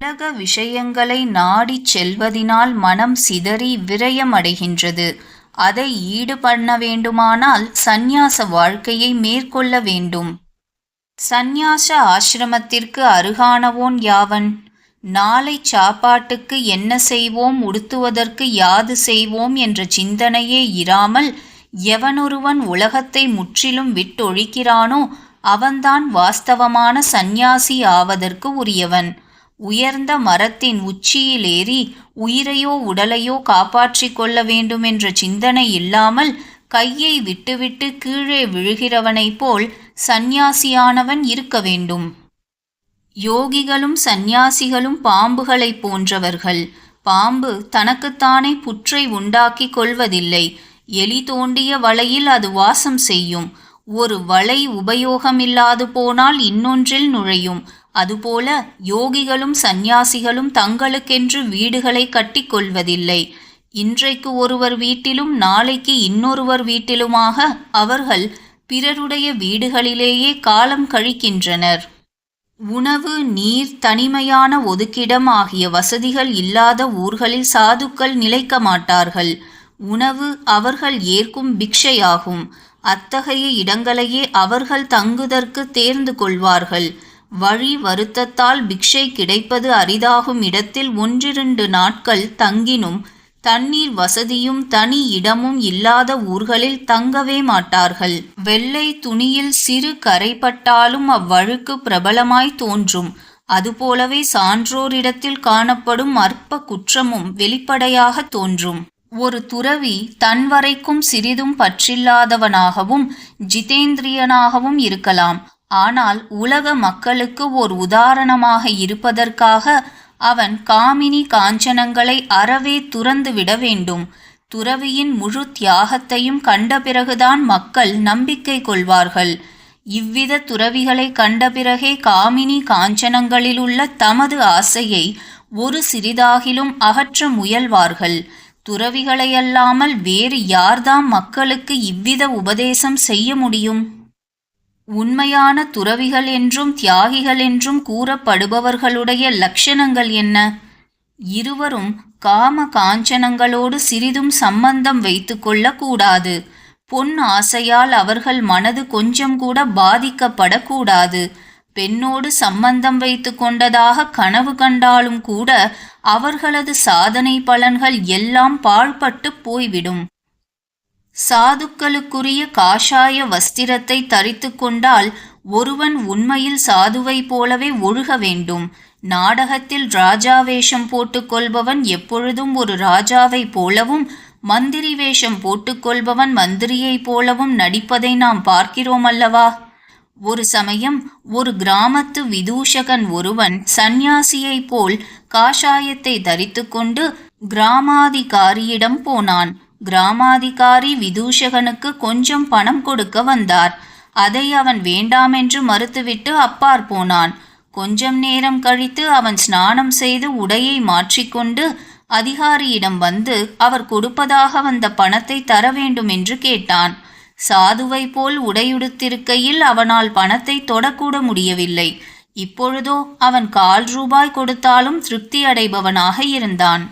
உலக விஷயங்களை நாடிச் செல்வதினால் மனம் சிதறி விரயமடைகின்றது. அதை ஈடு பண்ண வேண்டுமானால் சந்நியாச வாழ்க்கையை மேற்கொள்ள வேண்டும். சந்நியாச ஆசிரமத்திற்கு அருகானவோன் யாவன்? நாளை சாப்பாட்டுக்கு என்ன செய்வோம்? உடுத்துவதற்கு யாது செய்வோம்? என்ற சிந்தனையே இராமல் எவனொருவன் உலகத்தை முற்றிலும் விட்டொழிக்கிறானோ அவன்தான் வாஸ்தவமான சந்நியாசி ஆவதற்கு உரியவன். உயர்ந்த மரத்தின் உச்சியில் ஏறி உயிரையோ உடலையோ காப்பாற்றிக் கொள்ள வேண்டுமென்ற சிந்தனை இல்லாமல் கையை விட்டுவிட்டு கீழே விழுகிறவனைப் போல் சந்நியாசியானவன் இருக்க வேண்டும். யோகிகளும் சந்நியாசிகளும் பாம்புகளைப் போன்றவர்கள். பாம்பு தனக்குத்தானே புற்றை உண்டாக்கிக் கொள்வதில்லை. எலி தோண்டிய வலையில் அது வாசம் செய்யும். ஒரு வலை உபயோகமில்லாது போனால் இன்னொன்றில் நுழையும். அதுபோல யோகிகளும் சந்நியாசிகளும் தங்களுக்கென்று வீடுகளை கட்டிக்கொள்வதில்லை. இன்றைக்கு ஒருவர் வீட்டிலும் நாளைக்கு இன்னொருவர் வீட்டிலுமாக அவர்கள் பிறருடைய வீடுகளிலேயே காலம் கழிக்கின்றனர். உணவு நீர் தனிமையான ஒதுக்கிடம் ஆகிய வசதிகள் இல்லாத ஊர்களில் சாதுக்கள் நிலைக்க மாட்டார்கள். உணவு அவர்கள் ஏற்கும் பிக்ஷையாகும். அத்தகைய இடங்களையே அவர்கள் தங்குதற்கு தேர்ந்து கொள்வார்கள். வழி வருத்தத்தால் பிக்ஷை கிடைப்பது அரிதாகும் இடத்தில் ஒன்றிரண்டு நாட்கள் தங்கினும் தண்ணீர் வசதியும் தனி இடமும் இல்லாத ஊர்களில் தங்கவே மாட்டார்கள். வெள்ளை துணியில் சிறு கரைப்பட்டாலும் அவ்வழுக்கு பிரபலமாய் தோன்றும். அதுபோலவே சான்றோரிடத்தில் காணப்படும் அற்ப குற்றமும் வெளிப்படையாக தோன்றும். ஒரு துறவி தன் வரைக்கும் சிறிதும் பற்றில்லாதவனாகவும் ஜிதேந்திரியனாகவும் இருக்கலாம். ஆனால் உலக மக்களுக்கு ஓர் உதாரணமாக இருப்பதற்காக அவன் காமினி காஞ்சனங்களை அறவே துறந்து விட வேண்டும். துறவியின் முழு தியாகத்தையும் கண்ட பிறகுதான் மக்கள் நம்பிக்கை கொள்வார்கள். இவ்வித துறவிகளை கண்ட பிறகே காமினி காஞ்சனங்களிலுள்ள தமது ஆசையை ஒரு சிறிதாகிலும் அகற்ற முயல்வார்கள். துறவிகளையல்லாமல் வேறு யார்தாம் மக்களுக்கு இவ்வித உபதேசம் செய்ய முடியும்? உண்மையான துறவிகள் என்றும் தியாகிகள் என்றும் கூறப்படுபவர்களுடைய லட்சணங்கள் என்ன? இருவரும் காம காஞ்சனங்களோடு சிறிதும் சம்பந்தம் வைத்து கொள்ளக்கூடாது. பொன் ஆசையால் அவர்கள் மனது கொஞ்சம் கூட பாதிக்கப்படக்கூடாது. பெண்ணோடு சம்பந்தம் வைத்து கொண்டதாக கனவு கண்டாலும் கூட அவர்களது சாதனை பலன்கள் எல்லாம் பாழ்பட்டு போய்விடும். சாதுக்களுக்குரிய காஷாய வஸ்திரத்தை தரித்து கொண்டால் ஒருவன் உண்மையில் சாதுவைப் போலவே ஒழுக வேண்டும். நாடகத்தில் ராஜா வேஷம் போட்டுக்கொள்பவன் எப்பொழுதும் ஒரு ராஜாவைப் போலவும் மந்திரி வேஷம் போட்டுக்கொள்பவன் மந்திரியைப் போலவும் நடிப்பதை நாம் பார்க்கிறோம் அல்லவா ஒரு சமயம் ஒரு கிராமத்து விதூஷகன் ஒருவன் சந்நியாசியைப் போல் காஷாயத்தை தரித்து கொண்டு கிராமாதிகாரியிடம் போனான். கிராமாதிகாரி விதூஷகனுக்கு கொஞ்சம் பணம் கொடுக்க வந்தார். அதை அவன் வேண்டாமென்று மறுத்துவிட்டு அப்பார் போனான். கொஞ்சம் நேரம் கழித்து அவன் ஸ்நானம் செய்து உடையை மாற்றிக்கொண்டு அதிகாரியிடம் வந்து அவர் கொடுப்பதாக வந்த பணத்தை தர வேண்டும் என்று கேட்டான். சாதுவை போல் உடையுடுத்திருக்கையில் அவனால் பணத்தை தொடக்கூட முடியவில்லை. இப்பொழுதோ அவன் கால் ரூபாய் கொடுத்தாலும் திருப்தி அடைபவனாக இருந்தான்.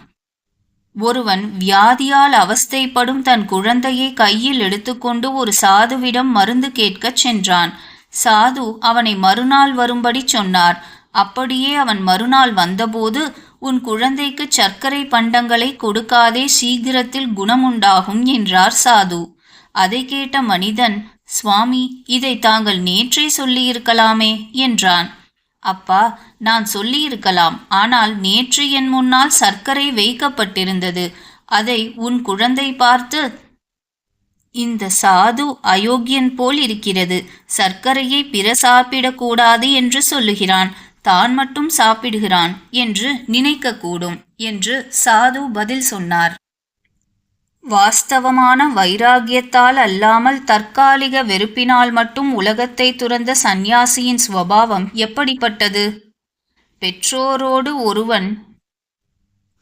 ஒருவன் வியாதியால் அவஸ்தைப்படும் தன் குழந்தையை கையில் எடுத்துக்கொண்டு ஒரு சாதுவிடம் மருந்து கேட்கச் சென்றான். சாது அவனை மறுநாள் வரும்படி சொன்னார். அப்படியே அவன் மறுநாள் வந்தபோது உன் குழந்தைக்கு சர்க்கரை பண்டங்களை கொடுக்காதே சீக்கிரத்தில் குணமுண்டாகும் என்றார் சாது. அதை கேட்ட மனிதன் சுவாமி இதை தாங்கள் நேற்றே சொல்லியிருக்கலாமே என்றான். அப்பா நான் சொல்லியிருக்கலாம். ஆனால் நேற்று என் முன்னால் சர்க்கரை வைக்கப்பட்டிருந்தது. அதை உன் குழந்தை பார்த்து இந்த சாது அயோக்கியன் போல் இருக்கிறது. சர்க்கரையை பிற சாப்பிடக்கூடாது என்று சொல்லுகிறான். தான் மட்டும் சாப்பிடுகிறான் என்று நினைக்கக்கூடும் என்று சாது பதில் சொன்னார். வாஸ்தவமான வைராகியத்தால் அல்லாமல் தற்காலிக வெறுப்பினால் மட்டும் உலகத்தை துறந்த சந்நியாசியின் ஸ்வபாவம் எப்படிப்பட்டது? பெற்றோரோடு ஒருவன்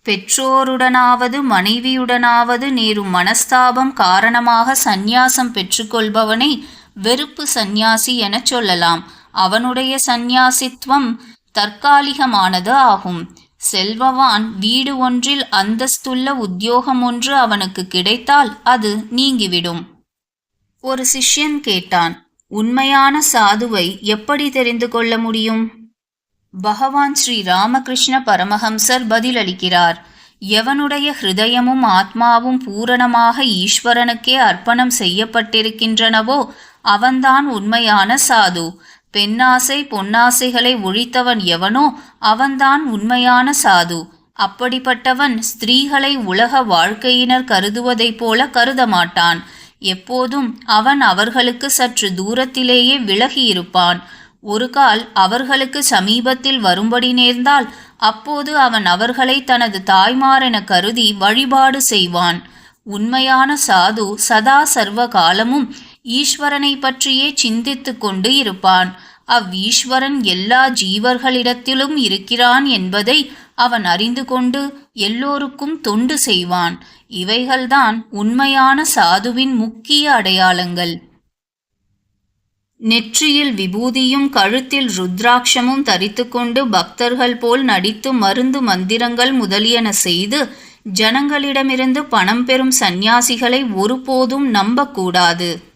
பெற்றோருடனாவது மனைவியுடனாவது நேரும் மனஸ்தாபம் காரணமாக சந்நியாசம் பெற்றுக்கொள்பவனை வெறுப்பு சந்நியாசி எனச் சொல்லலாம். அவனுடைய சந்நியாசித்துவம் தற்காலிகமானது ஆகும். செல்வவான் வீடு ஒன்றில் அந்தஸ்துள்ள உத்தியோகம் ஒன்று அவனுக்கு கிடைத்தால் அது நீங்கிவிடும். ஒரு சிஷ்யன் கேட்டான் உண்மையான சாதுவை எப்படி தெரிந்து கொள்ள முடியும்? பகவான் ஸ்ரீ ராமகிருஷ்ண பரமஹம்சர் பதிலளிக்கிறார் எவனுடைய ஹிருதயமும் ஆத்மாவும் பூரணமாக ஈஸ்வரனுக்கே அர்ப்பணம் செய்யப்பட்டிருக்கின்றனவோ அவன்தான் உண்மையான சாது. பெண்ணாசை பொன்னாசைகளை ஒழித்தவன் எவனோ அவன்தான் உண்மையான சாது. அப்படிப்பட்டவன் ஸ்திரீகளை உலக வாழ்க்கையினர் கருதுவதைப் போல கருதமாட்டான். எப்போதும் அவன் அவர்களுக்கு சற்று தூரத்திலேயே விலகியிருப்பான். ஒரு கால் அவர்களுக்கு சமீபத்தில் வரும்படி நேர்ந்தால் அப்போது அவன் அவர்களை தனது தாய்மாரென கருதி வழிபாடு செய்வான். உண்மையான சாது சதா சர்வ காலமும் ஈஸ்வரனை பற்றியே சிந்தித்து கொண்டு இருப்பான். அவ்வீஸ்வரன் எல்லா ஜீவர்களிடத்திலும் இருக்கிறான் என்பதை அவன் அறிந்து கொண்டு எல்லோருக்கும் தொண்டு செய்வான். இவைகள்தான் உண்மையான சாதுவின் முக்கிய அடையாளங்கள். நெற்றியில் விபூதியும் கழுத்தில் ருத்ராட்சமும் தரித்துக்கொண்டு பக்தர்கள் போல் நடித்து மருந்து மந்திரங்கள் முதலியன செய்து ஜனங்களிடமிருந்து பணம் பெறும் சந்நியாசிகளை ஒருபோதும் நம்பக்கூடாது.